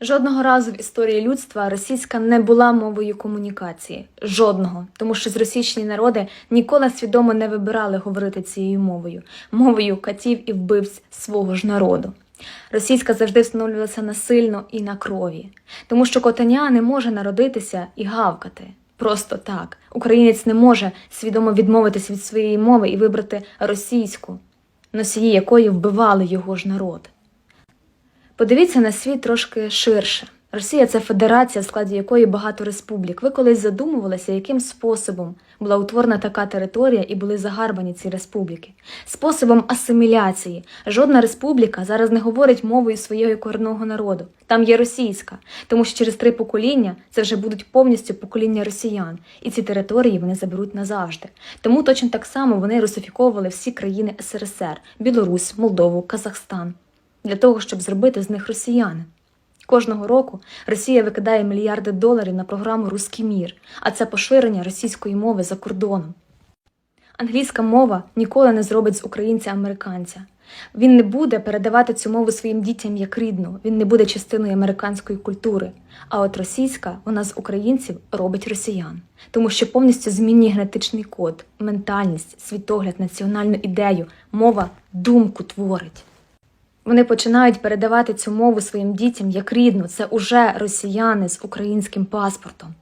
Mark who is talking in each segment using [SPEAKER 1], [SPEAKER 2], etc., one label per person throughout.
[SPEAKER 1] Жодного разу в історії людства російська не була мовою комунікації. Жодного, тому що зросійщені народи ніколи свідомо не вибирали говорити цією мовою, мовою катів і вбивць свого ж народу. Російська завжди встановлювалася насильно і на крові, тому що котеня не може народитися і гавкати. Просто так. Українець не може свідомо відмовитись від своєї мови і вибрати російську, носії якої вбивали його ж народ. Подивіться на світ трошки ширше. Росія це федерація, в складі якої багато республік. Ви колись задумувалися, яким способом була утворена така територія і були загарбані ці республіки? Способом асиміляції. Жодна республіка зараз не говорить мовою свого корінного народу. Там є російська, тому що через три покоління це вже будуть повністю покоління росіян, і ці території вони заберуть назавжди. Тому точно так само вони русифіковували всі країни СРСР: Білорусь, Молдову, Казахстан для того, щоб зробити з них росіяни. Кожного року Росія викидає мільярди доларів на програму Руський мір, а це поширення російської мови за кордоном. Англійська мова ніколи не зробить з українця американця. Він не буде передавати цю мову своїм дітям як рідну, він не буде частиною американської культури. А от російська, вона з українців робить росіян, тому що повністю змінює генетичний код, ментальність, світогляд, національну ідею, мова думку творить. Вони починають передавати цю мову своїм дітям як рідну. Це уже росіяни з українським паспортом.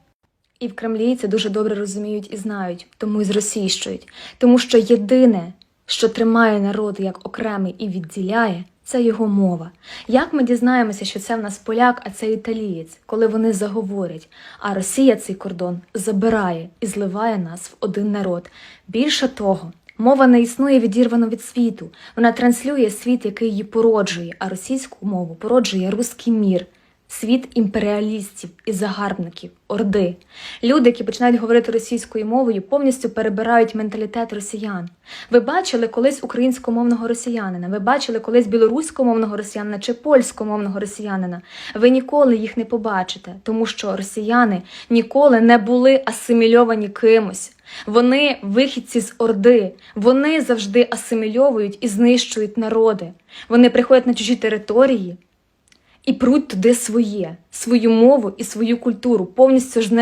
[SPEAKER 1] І в Кремлі це дуже добре розуміють і знають, тому і зросійщують. Тому що єдине, що тримає народ як окремий і відділяє, це його мова. Як ми дізнаємося, що це в нас поляк, а це італієць, коли вони заговорять, а Росія цей кордон забирає і зливає нас в один народ. Більше того, Мова не існує відірвано від світу. Вона транслює світ, який її породжує, а російську мову породжує руський мір, світ імперіалістів і загарбників, орди. Люди, які починають говорити російською мовою, повністю перебирають менталітет росіян. Ви бачили колись українськомовного росіянина, ви бачили колись білоруськомовного росіянина чи польськомовного росіянина. Ви ніколи їх не побачите, тому що росіяни ніколи не були асимільовані кимось. Вони вихідці з Орди, вони завжди асимільовують і знищують народи. Вони приходять на чужі території і пруть туди своє, свою мову і свою культуру, повністю ж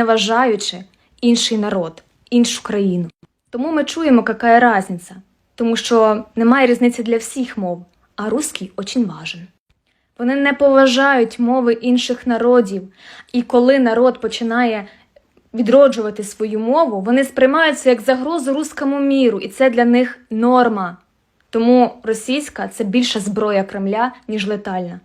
[SPEAKER 1] інший народ, іншу країну. Тому ми чуємо, яка різниця, тому що немає різниці для всіх мов, а русський очень важен. Вони не поважають мови інших народів, і коли народ починає відроджувати свою мову, вони сприймаються як загрозу руському міру, і це для них норма. Тому російська це більша зброя Кремля, ніж летальна.